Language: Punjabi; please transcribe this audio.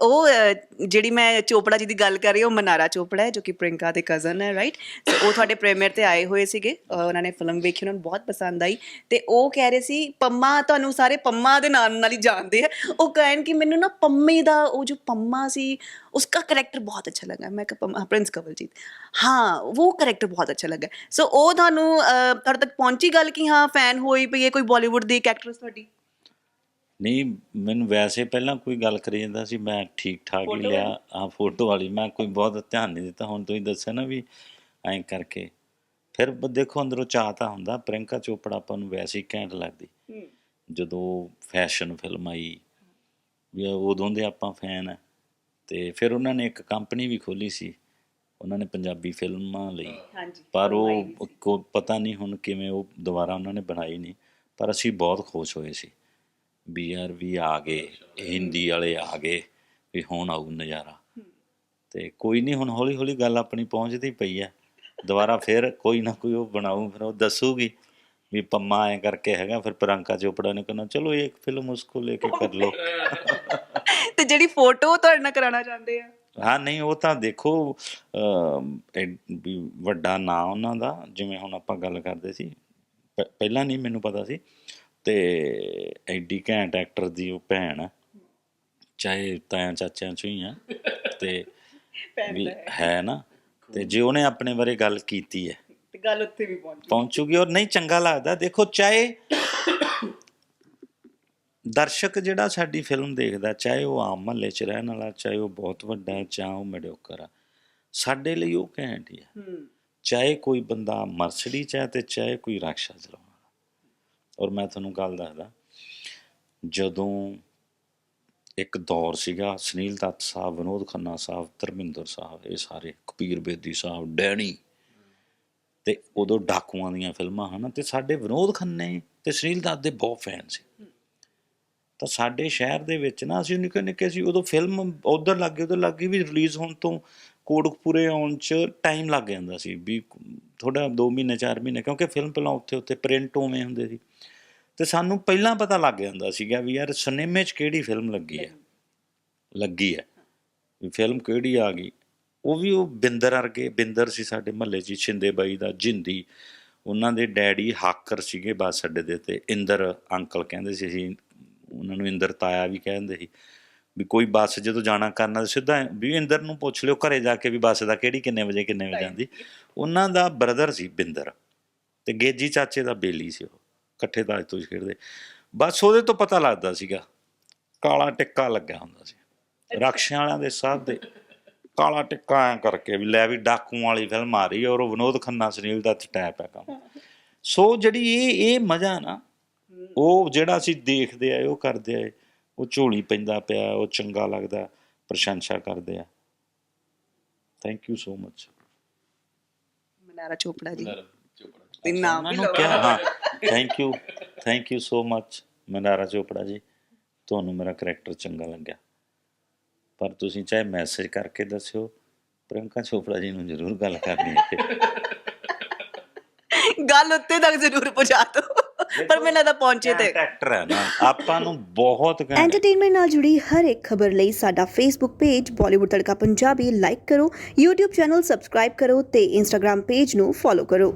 ਉਹ ਜਿਹੜੀ ਮੈਂ ਚੋਪੜਾ ਜੀ ਦੀ ਗੱਲ ਕਰ ਰਹੀ ਹਾਂ, ਉਹ ਮਨਾਰਾ ਚੋਪੜਾ ਹੈ, ਜੋ ਕਿ ਪ੍ਰਿੰਕਾ ਦੇ ਕਜ਼ਨ ਹੈ ਰਾਈਟ ਤੇ ਉਹ ਤੁਹਾਡੇ ਪ੍ਰੀਮੀਅਰ ਤੇ ਆਏ ਹੋਏ ਸੀਗੇ ਉਹਨਾਂ ਨੇ ਫਿਲਮ ਵੇਖੀ, ਉਹਨਾਂ ਨੂੰ ਬਹੁਤ ਪਸੰਦ ਆਈ। ਤੇ ਉਹ ਕਹਿ ਰਹੇ ਸੀ, ਪੰਮਾ ਤੁਹਾਨੂੰ ਸਾਰੇ ਪੰਮਾ ਦੇ ਨਾਮ ਨਾਲ ਹੀ ਜਾਣਦੇ ਆ। ਉਹ ਕਹਿਣ ਕਿ ਮੈਨੂੰ ਨਾ ਪੰਮੇ ਦਾ ਉਹ ਜੋ ਪੰਮਾ ਸੀ, ਉਸਕਾ ਕਰੈਕਟਰ ਬਹੁਤ ਅੱਛਾ ਲੱਗਾ। ਮੈਂ ਕਿਹਾ ਪ੍ਰਿੰਸ ਕਵਲਜੀਤ। ਹਾਂ, ਉਹ ਕਰੈਕਟਰ ਬਹੁਤ ਅੱਛਾ ਲੱਗਾ। ਸੋ ਉਹ ਤੁਹਾਨੂੰ ਤੁਹਾਡੇ ਤੱਕ ਪਹੁੰਚੀ ਗੱਲ ਕਿ ਹਾਂ ਫੈਨ ਹੋਈ ਪਈ ਹੈ, ਕੋਈ ਬਾਲੀਵੁੱਡ ਦੀ ਇੱਕ ਤੁਹਾਡੀ? ਨਹੀਂ ਮੈਨੂੰ ਵੈਸੇ ਪਹਿਲਾਂ ਕੋਈ ਗੱਲ ਕਰੀ ਜਾਂਦਾ ਸੀ ਮੈਂ ਠੀਕ ਠਾਕ ਹੀ ਲਿਆ? ਹਾਂ ਫੋਟੋ ਵਾਲੀ। ਮੈਂ ਕੋਈ ਬਹੁਤ ਧਿਆਨ ਨਹੀਂ ਦਿੱਤਾ। ਹੁਣ ਤੁਸੀਂ ਦੱਸਿਆ ਨਾ ਵੀ ਐਂ ਕਰਕੇ। ਫਿਰ ਦੇਖੋ ਅੰਦਰੋਂ ਚਾਹ ਤਾਂ ਹੁੰਦਾ ਪ੍ਰਿੰਕਾ ਚੋਪੜਾ ਆਪਾਂ ਨੂੰ ਵੈਸੇ ਹੀ ਘੈਂਟ ਲੱਗਦੀ। ਜਦੋਂ ਫੈਸ਼ਨ ਫਿਲਮ ਆਈ ਵੀ ਉਦੋਂ ਦੇ ਆਪਾਂ ਫੈਨ ਆ। ਤੇ ਫਿਰ ਉਹਨਾਂ ਨੇ ਇੱਕ ਕੰਪਨੀ ਵੀ ਖੋਲੀ ਸੀ। ਉਹਨਾਂ ਨੇ ਪੰਜਾਬੀ ਫਿਲਮਾਂ ਲਈ। ਪਰ ਉਹ ਕੋ ਪਤਾ ਨਹੀਂ ਹੁਣ ਕਿਵੇਂ ਉਹ ਦੁਬਾਰਾ ਉਹਨਾਂ ਨੇ ਬਣਾਈ ਨਹੀਂ। ਪਰ ਅਸੀਂ ਬਹੁਤ ਖੁਸ਼ ਹੋਏ ਸੀ। ਵੀ ਯਾਰ ਵੀ ਆ ਗਏ ਹਿੰਦੀ ਵਾਲੇ ਆ ਗਏ ਵੀ ਹੁਣ ਆਊ ਨਜ਼ਾਰਾ। ਤੇ ਕੋਈ ਨਹੀਂ ਹੁਣ ਹੌਲੀ ਹੌਲੀ ਗੱਲ ਆਪਣੀ ਪਹੁੰਚਦੀ ਪਈ ਹੈ ਦੁਬਾਰਾ ਫਿਰ ਕੋਈ ਨਾ ਕੋਈ ਉਹ ਬਣਾਊ ਫਿਰ ਉਹ ਦੱਸੂਗੀ ਵੀ ਪੰਮਾ ਐ ਕਰਕੇ ਹੈਗਾ ਫਿਰ ਪ੍ਰਿਯੰਕਾ ਚੋਪੜਾ ਨੇ ਕਹਿਣਾ ਚਲੋ ਇੱਕ ਫਿਲਮ ਉਸਕੋ ਲੈ ਕੇ ਕਰ ਲਓ। ਤੇ ਜਿਹੜੀ ਫੋਟੋ ਤੁਹਾਡੇ ਨਾਲ ਕਰਾਉਣਾ ਚਾਹੁੰਦੇ ਆ? ਹਾਂ ਨਹੀਂ ਉਹ ਤਾਂ ਦੇਖੋ ਵੱਡਾ ਨਾਂ ਉਹਨਾਂ ਦਾ ਜਿਵੇਂ ਹੁਣ ਆਪਾਂ ਗੱਲ ਕਰਦੇ ਸੀ ਪਹਿਲਾਂ ਨਹੀਂ ਮੈਨੂੰ ਪਤਾ ਸੀ ਤੇ ਐਡੀ ਘੈਂਟ ਐਕਟਰ ਦੀ ਉਹ ਭੈਣ ਆ ਚਾਹੇ ਤਾਇਆ ਚਾਚਿਆਂ ਚੋਂ ਹੀ ਆ ਤੇ ਵੀ ਹੈ। ਨਾ ਤੇ ਜੇ ਉਹਨੇ ਆਪਣੇ ਬਾਰੇ ਗੱਲ ਕੀਤੀ ਹੈ। ਤੇ ਗੱਲ ਉੱਥੇ ਵੀ ਪਹੁੰਚੀ ਪਹੁੰਚੂਗੀ ਔਰ ਨਹੀਂ ਚੰਗਾ ਲੱਗਦਾ। ਦੇਖੋ ਚਾਹੇ ਦਰਸ਼ਕ ਜਿਹੜਾ ਸਾਡੀ ਫਿਲਮ ਦੇਖਦਾ ਚਾਹੇ ਉਹ ਆਮ ਮਹੱਲੇ 'ਚ ਰਹਿਣ ਵਾਲਾ ਚਾਹੇ ਉਹ ਬਹੁਤ ਵੱਡਾ ਹੈ ਚਾਹੇ ਉਹ ਮਿਡਿਓਕਰ ਆ ਸਾਡੇ ਲਈ ਉਹ ਘੈਂਟ ਹੀ ਆ। ਹੂੰ। ਚਾਹੇ ਕੋਈ ਬੰਦਾ ਮਰਸਡੀ ਚ ਹੈ ਤੇ ਚਾਹੇ ਕੋਈ ਰਕਸ਼ਾ ਚਲਾਉਣ ਵਾਲਾ ਔਰ ਮੈਂ ਤੁਹਾਨੂੰ ਗੱਲ ਦੱਸਦਾ, ਜਦੋਂ ਇੱਕ ਦੌਰ ਸੀਗਾ, ਸੁਨੀਲ ਦੱਤ ਸਾਹਿਬ, ਵਿਨੋਦ ਖੰਨਾ ਸਾਹਿਬ, ਧਰਮਿੰਦਰ ਸਾਹਿਬ, ਇਹ ਸਾਰੇ, ਕਪੀਰ ਬੇਦੀ ਸਾਹਿਬ, ਡੈਣੀ ਤੇ ਉਦੋਂ ਡਾਕੂਆਂ ਦੀਆਂ ਫਿਲਮਾਂ, ਹਨ, ਤੇ ਸਾਡੇ ਵਿਨੋਦ ਖੰਨੇ ਤੇ ਸੁਨੀਲ ਦੱਤ ਦੇ ਬਹੁਤ ਫੈਨ ਸੀ। ਤਾਂ ਸਾਡੇ ਸ਼ਹਿਰ ਦੇ ਵਿੱਚ ਨਾ, ਅਸੀਂ ਨਿੱਕੇ ਨਿੱਕੇ ਸੀ, ਉਦੋਂ ਫਿਲਮ ਉਧਰ ਲੱਗੇ ਉਧਰ ਲੱਗੇ ਵੀ ਰਿਲੀਜ਼ ਹੋਣ ਤੋਂ ਕੋੜਕਪੂਰੇ ਆਉਣ ਚ ਟਾਈਮ ਲੱਗ ਜਾਂਦਾ ਸੀ, ਵੀ ਥੋੜਾ 2 ਮਹੀਨੇ 4 ਮਹੀਨੇ ਕਿਉਂਕਿ ਫਿਲਮ ਪਹਿਲਾਂ ਉੱਥੇ ਉੱਥੇ ਪ੍ਰਿੰਟ ਉਵੇਂ ਹੁੰਦੇ ਸੀ। ਤੇ ਸਾਨੂੰ ਪਹਿਲਾਂ ਪਤਾ ਲੱਗ ਜਾਂਦਾ ਸੀਗਾ ਵੀ ਯਾਰ ਸਿਨੇਮੇ 'ਚ ਕਿਹੜੀ ਫਿਲਮ ਲੱਗੀ ਹੈ? ਲੱਗੀ ਹੈ। ਵੀ ਫਿਲਮ ਕਿਹੜੀ ਆ ਗਈ? ਉਹ ਵੀ ਉਹ ਬਿੰਦਰ ਵਰਗੇ ਬਿੰਦਰ ਸੀ ਸਾਡੇ ਮਹੱਲੇ 'ਚ ਹੀ, ਛਿੰਦੇ ਬਾਈ ਦਾ ਜਿੰਦੀ। ਉਹਨਾਂ ਦੇ ਡੈਡੀ ਹਾਕਰ ਸੀਗੇ ਬੱਸ ਅੱਡੇ ਦੇ ਤੇ ਇੰਦਰ ਅੰਕਲ ਕਹਿੰਦੇ ਸੀ ਅਸੀਂ ਉਹਨਾਂ ਨੂੰ ਇੰਦਰ ਤਾਇਆ ਵੀ ਕਹਿੰਦੇ ਸੀ। ਵੀ ਕੋਈ ਬੱਸ ਜਦੋਂ ਜਾਣਾ ਕਰਨਾ ਤਾਂ ਸਿੱਧਾ ਵੀ ਇੰਦਰ ਨੂੰ ਪੁੱਛ ਲਿਓ ਘਰੇ ਜਾ ਕੇ ਵੀ ਬੱਸ ਦਾ ਕਿਹੜੀ ਕਿੰਨੇ ਵਜੇ ਕਿੰਨੇ ਵਜੇ ਜਾਂਦੀ। ਉਹਨਾਂ ਦਾ ਬ੍ਰਦਰ ਸੀ ਬਿੰਦਰ ਤੇ ਗੇਜੀ ਚਾਚੇ ਦਾ ਬੇਲੀ ਸੀ ਉਹ ਇਕੱਠੇ ਤਾਜ ਤੋਂ ਖੇਡਦੇ। ਬਸ ਉਹਦੇ ਤੋਂ ਪਤਾ ਲੱਗਦਾ ਸੀਗਾ ਕਾਲਾ ਟਿੱਕਾ ਲੱਗਿਆ ਹੁੰਦਾ ਸੀ। ਰਕਸ਼ਿਆਂ ਵਾਲਿਆਂ ਦੇ ਸਾਥ ਦੇ ਕਾਲਾ ਟਿੱਕਾ ਐ ਕਰਕੇ ਵੀ ਲੈ ਵੀ ਡਾਕੂ ਵਾਲੀ ਫਿਲਮ ਆ ਰਹੀ ਹੈ ਔਰ ਉਹ ਵਿਨੋਦ ਖੰਨਾ ਸੁਨੀਲ ਦਾ ਟੈਪ ਹੈ ਕੰਮ। ਸੋ ਜਿਹੜੀ ਇਹ ਇਹ ਮਜ਼ਾ ਨਾ ਉਹ ਜਿਹੜਾ ਅਸੀਂ ਦੇਖਦੇ ਆਏ ਉਹ ਕਰਦੇ ਆਏ ਉਹ ਝੋਲੀ ਪੈਂਦਾ ਪਿਆ ਉਹ ਚੰਗਾ ਲੱਗਦਾ ਪ੍ਰਸ਼ੰਸਾ ਕਰਦੇ ਆ। Thank you so much Mannara Chopra ji. ਤੇ ਨਾਮ ਵੀ ਲਓ। ਹਾਂ। Thank you thank you so much Mannara Chopra ji. ਤੁਹਾਨੂੰ ਮੇਰਾ ਕਰੈਕਟਰ ਚੰਗਾ ਲੱਗਿਆ। ਪਰ ਤੁਸੀਂ ਚਾਹੇ ਮੈਸੇਜ ਕਰਕੇ ਦੱਸਿਓ ਪ੍ਰਿਯੰਕਾ ਚੋਪੜਾ ਜੀ ਨੂੰ ਜ਼ਰੂਰ ਗੱਲ ਕਰਨੀ ਹੈ। ਗੱਲ ਉੱਤੇ ਤੱਕ ਜ਼ਰੂਰ ਪਹੁੰਚਾ ਦਿਓ। ਪਰ ਮੈਨੂੰ ਲੱਗਦਾ ਪਹੁੰਚੇ ਤੇ। ਐਕਟਰ ਹੈ ਨਾ ਆਪਾਂ ਨੂੰ ਬਹੁਤ ਘੈਂਟ ਐਂਟਰਟੇਨਮੈਂਟ ਨਾਲ ਜੁੜੀ ਹਰ ਇੱਕ ਖਬਰ ਲਈ ਸਾਡਾ Facebook page Bollywood Tadka Punjabi like ਕਰੋ YouTube ਚੈਨਲ ਸਬਸਕ੍ਰਾਈਬ ਕਰੋ ਤੇ Instagram ਪੇਜ ਨੂੰ ਫੋਲੋ ਕਰੋ।